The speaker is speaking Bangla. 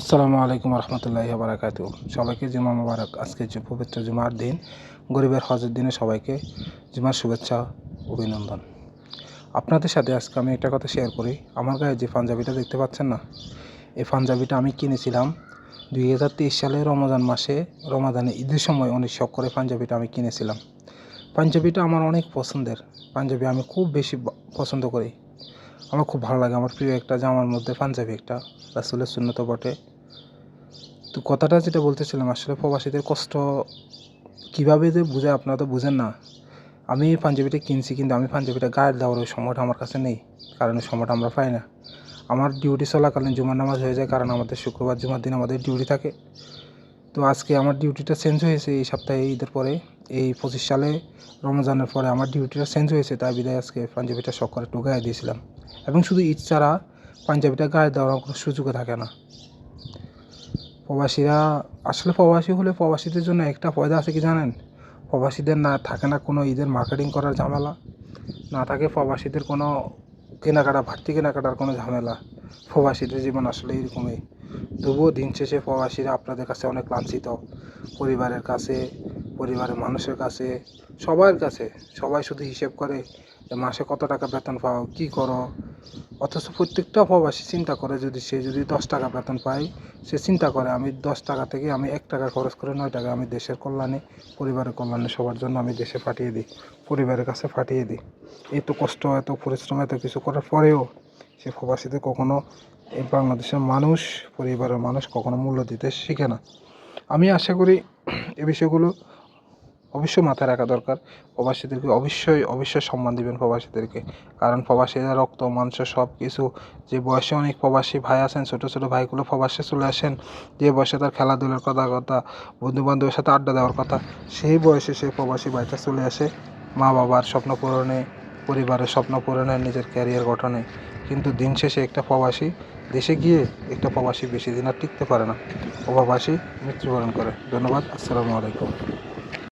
আসসালামু আলাইকুম রহমতুল্লাহ বারাকাত সবাইকে জুমা মুবারক। আজকে যে পবিত্র জুমার দিন, গরিবের হজের দিনে সবাইকে জুমার শুভেচ্ছা, অভিনন্দন। আপনাদের সাথে আজকে আমি একটা কথা শেয়ার করি। আমার গায়ে যে পাঞ্জাবিটা দেখতে পাচ্ছেন না, এই পাঞ্জাবিটা আমি কিনেছিলাম দুই হাজার তেইশ সালে রমজান মাসে, রমাদানে ঈদের সময় অনেক শখ করে পাঞ্জাবিটা আমি কিনেছিলাম। পাঞ্জাবিটা আমার অনেক পছন্দের। পাঞ্জাবি আমি খুব বেশি পছন্দ করি। আমার খুব ভালো লাগে, আমার প্রিয় একটা জামার মধ্যে পাঞ্জাবি একটা, রাসুলের শূন্যত বটে। তো কথাটা যেটা বলতেছিলাম, আসলে প্রবাসীদের কষ্ট কীভাবে যে বুঝে আপনারা তো বুঝেন না। আমি পাঞ্জাবিটা কিনছি কিন্তু আমি পাঞ্জাবিটা গায়ে দেওয়ার ওই সময়টা আমার কাছে নেই, কারণ ওই সময়টা আমরা পাই না। আমার ডিউটি চলাকালীন জুমার নামাজ হয়ে যায়, কারণ আমাদের শুক্রবার জুমার দিন আমাদের ডিউটি থাকে। তো আজকে আমার ডিউটিটা চেঞ্জ হয়েছে এই সপ্তাহে ঈদের পরে, এই পঁচিশ সালে রমজানের পরে আমার ডিউটিটা চেঞ্জ হয়েছে, তাই বিদায় আজকে পাঞ্জাবিটা করে একটু গায়ে দিয়েছিলাম। এবং শুধু ঈদ ছাড়া পাঞ্জাবিটা গায়ে দেওয়ার কোনো সুযোগও থাকে না। প্রবাসীরা, আসলে প্রবাসী হলে প্রবাসীদের জন্য একটা পয়দা আছে কি জানেন? প্রবাসীদের না থাকে না কোনো ঈদের মার্কেটিং করার ঝামেলা। না থাকে প্রবাসীদের কোনো কেনাকাটা ভারতী কেনাকাটার কোনো ঝামেলা। প্রবাসীদের জীবন আসলে এরকমই। তবুও দিন শেষে প্রবাসীরা আপনাদের কাছে অনেক লাঞ্ছিত। পরিবারের কাছে পরিবারের মানুষের কাছে, সবার কাছে, সবাই শুধু হিসেব করে যে মাসে কত টাকা বেতন পাও, কী করো। অথচ প্রত্যেকটা প্রবাসী চিন্তা করে যদি সে যদি দশ টাকা বেতন পায়, সে চিন্তা করে, আমি দশ টাকা থেকে আমি এক টাকা খরচ করে নয় টাকা আমি দেশের কল্যাণে, পরিবারের কল্যাণে, সবার জন্য আমি দেশে পাঠিয়ে দিই, পরিবারের কাছে পাঠিয়ে দিই। এত কষ্ট, এত পরিশ্রম, এত কিছু করার পরেও সে প্রবাসীদের কখনো এই বাংলাদেশের মানুষ, পরিবারের মানুষ কখনো মূল্য দিতে শিখে না। আমি আশা করি এ বিষয়গুলো অবশ্যই মাথায় রাখা দরকার। প্রবাসীদেরকে অবশ্যই অবশ্যই সম্মান দিবেন প্রবাসীদেরকে। কারণ প্রবাসীরা রক্ত, মাংস সব কিছু যে বয়সে অনেক প্রবাসী ভাই আছেন, ছোটো ছোটো ভাইগুলো প্রবাসে চলে আসেন, যে বয়সে তার খেলাধুলার কথা কথা বন্ধু বান্ধবের সাথে আড্ডা দেওয়ার কথা, সেই বয়সে সেই প্রবাসী ভাইটা চলে আসে মা বাবার স্বপ্ন পূরণে, পরিবারের স্বপ্ন পূরণে, নিজের ক্যারিয়ার গঠনে। কিন্তু দিন শেষে একটা প্রবাসী দেশে গিয়ে একটা প্রবাসী বেশি দিন আর টিকতে পারে না। প্রবাসী মৃত্যুবরণ করে। ধন্যবাদ। আসসালামু আলাইকুম।